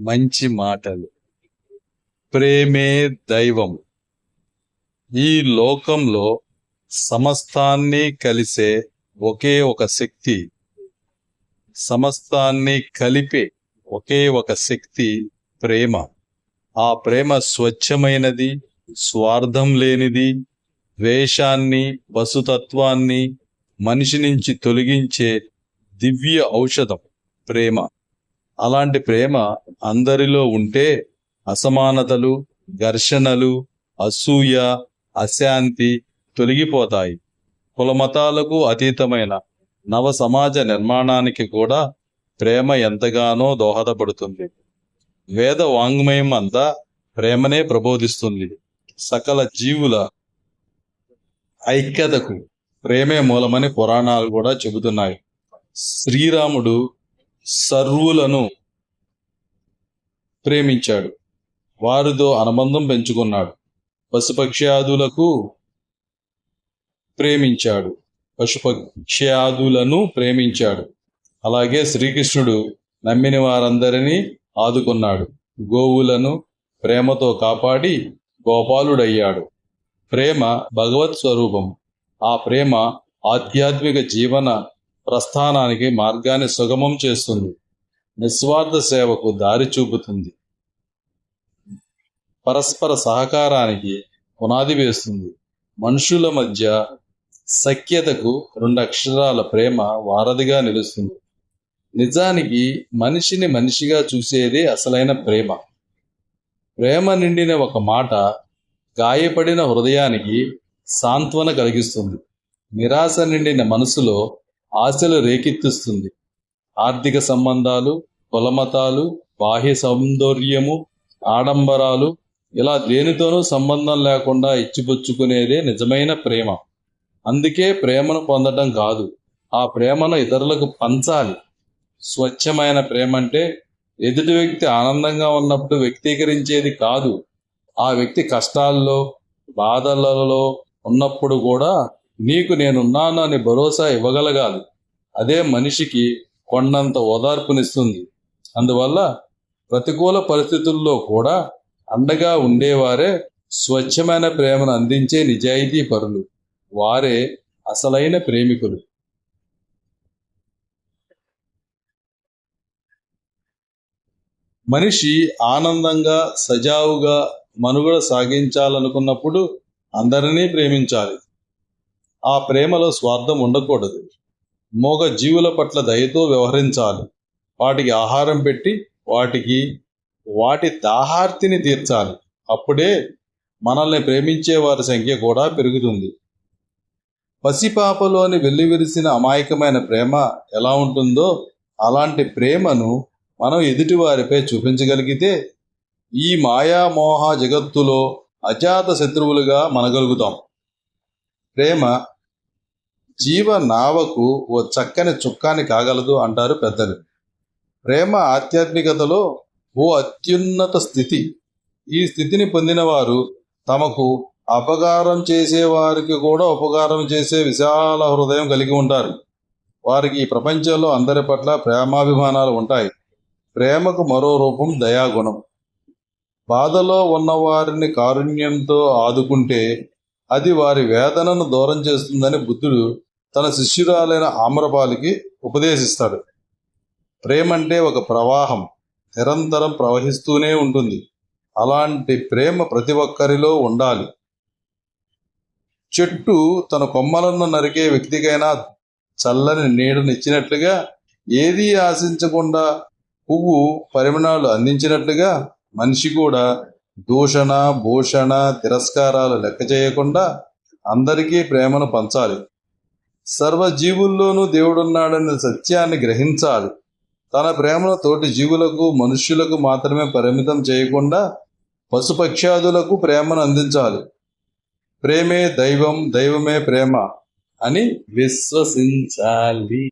మంచి మాటలు. ప్రేమే దైవం. ఈ లోకంలో సమస్తాన్ని కలిసే ఒకే ఒక శక్తి. సమస్తాన్ని కలిపే ఒకే ఒక శక్తి ప్రేమ. ఆ ప్రేమ స్వచ్ఛమైనది స్వార్థం లేనిది ద్వేషాన్ని వసుతత్వాన్ని మనిషి నుంచి తొలగించే దివ్య ఔషధం ప్రేమ. అలాంటి ప్రేమ అందరిలో ఉంటే అసమానతలు ఘర్షణలు అసూయ అశాంతి తొలగిపోతాయి. కులమతాలకు అతీతమైన నవ సమాజ నిర్మాణానికి కూడా ప్రేమ ఎంతగానో దోహదపడుతుంది. వేద వాంగ్మయం అంతా ప్రేమనే ప్రబోధిస్తుంది. సకల జీవుల ఐక్యతకు ప్రేమే మూలమని పురాణాలు కూడా చెబుతున్నాయి. శ్రీరాముడు సర్వులను ప్రేమించాడు. వారితో అనుబంధం పెంచుకున్నాడు. పశుపక్ష్యాదులకు ప్రేమించాడు. పశుపక్ష్యాదులను ప్రేమించాడు. అలాగే శ్రీకృష్ణుడు నమ్మిన వారందరినీ ఆదుకున్నాడు. గోవులను ప్రేమతో కాపాడి గోపాలుడయ్యాడు. ప్రేమ భగవత్ స్వరూపం. ఆ ప్రేమ ఆధ్యాత్మిక జీవన ప్రస్థానానికి మార్గాన్ని సుగమం చేస్తుంది. నిస్వార్థ సేవకు దారి చూపుతుంది. పరస్పర సహకారానికి పునాది వేస్తుంది. మనుషుల మధ్య సఖ్యతకు రెండు అక్షరాల ప్రేమ వారధిగా నిలుస్తుంది. నిజానికి మనిషిని మనిషిగా చూసేదే అసలైన ప్రేమ. ప్రేమ నిండిన ఒక మాట గాయపడిన హృదయానికి సాంత్వన కలిగిస్తుంది. నిరాశ నిండిన మనసులో ఆశలు రేకెత్తిస్తుంది. ఆర్థిక సంబంధాలు కులమతాలు బాహ్య సౌందర్యము ఆడంబరాలు ఇలా దేనితోనూ సంబంధం లేకుండా ఇచ్చిపుచ్చుకునేదే నిజమైన ప్రేమ. అందుకే ప్రేమను పొందడం కాదు ఆ ప్రేమను ఇతరులకు పంచాలి. స్వచ్ఛమైన ప్రేమ అంటే ఎదుటి వ్యక్తి ఆనందంగా ఉన్నప్పుడు వ్యక్తీకరించేది కాదు. ఆ వ్యక్తి కష్టాల్లో బాధలలో ఉన్నప్పుడు కూడా నీకు నేనున్నాను అని భరోసా ఇవ్వగలగాలి. అదే మనిషికి కొండంత ఓదార్పునిస్తుంది. అందువల్ల ప్రతికూల పరిస్థితుల్లో కూడా అండగా ఉండేవారే స్వచ్ఛమైన ప్రేమను అందించే నిజాయితీ పరులు. వారే అసలైన ప్రేమికులు. మనిషి ఆనందంగా సజావుగా మనుగడ సాగించాలనుకున్నప్పుడు అందరినీ ప్రేమించాలి. ఆ ప్రేమలో స్వార్థం ఉండకూడదు. మోగ జీవుల పట్ల దయతో వ్యవహరించాలి. వాటికి ఆహారం పెట్టి వాటికి వాటి దాహార్తిని తీర్చాలి. అప్పుడే మనల్ని ప్రేమించే వారి సంఖ్య కూడా పెరుగుతుంది. పసిపాపలోని వెల్లివిరిసిన అమాయకమైన ప్రేమ ఎలా ఉంటుందో అలాంటి ప్రేమను మనం ఎదుటివారిపై చూపించగలిగితే ఈ మాయామోహ జగత్తులో అజాత శత్రువులుగా మనగలుగుతాం. ప్రేమ జీవ నావకు ఓ చక్కని చుక్కాని కాగలదు అంటారు పెద్దలు. ప్రేమ ఆధ్యాత్మికతలో ఓ అత్యున్నత స్థితి. ఈ స్థితిని పొందినవారు తమకు అపకారం చేసేవారికి కూడా ఉపకారం చేసే విశాల హృదయం కలిగి ఉంటారు. వారికి ఈ ప్రపంచంలో అందరి పట్ల ప్రేమాభిమానాలు ఉంటాయి. ప్రేమకు మరో రూపం దయాగుణం. బాధలో ఉన్నవారిని కారుణ్యంతో ఆదుకుంటే అది వారి వేదనను దూరం చేస్తుందని బుద్ధుడు తన శిష్యురాలైన ఆమ్రపాలికి ఉపదేశిస్తాడు. ప్రేమ అంటే ఒక ప్రవాహం నిరంతరం ప్రవహిస్తూనే ఉంటుంది. అలాంటి ప్రేమ ప్రతి ఒక్కరిలో ఉండాలి. చెట్టు తన కొమ్మలను నరికే వ్యక్తికైనా చల్లని నీడనిచ్చినట్లుగా ఏదీ ఆశించకుండా పువ్వు పరిమాణాలు అందించినట్లుగా మనిషి కూడా దూషణ భూషణ తిరస్కారాలు లెక్క చేయకుండా అందరికీ ప్రేమను పంచాలి. సర్వజీవుల్లోనూ దేవుడున్నాడనే సత్యాన్ని గ్రహించాలి. తన ప్రేమను తోటి జీవులకు మనుష్యులకు మాత్రమే పరిమితం చేయకుండా పశుపక్ష్యాదులకు ప్రేమను అందించాలి. ప్రేమే దైవం దైవమే ప్రేమ అని విశ్వసించాలి.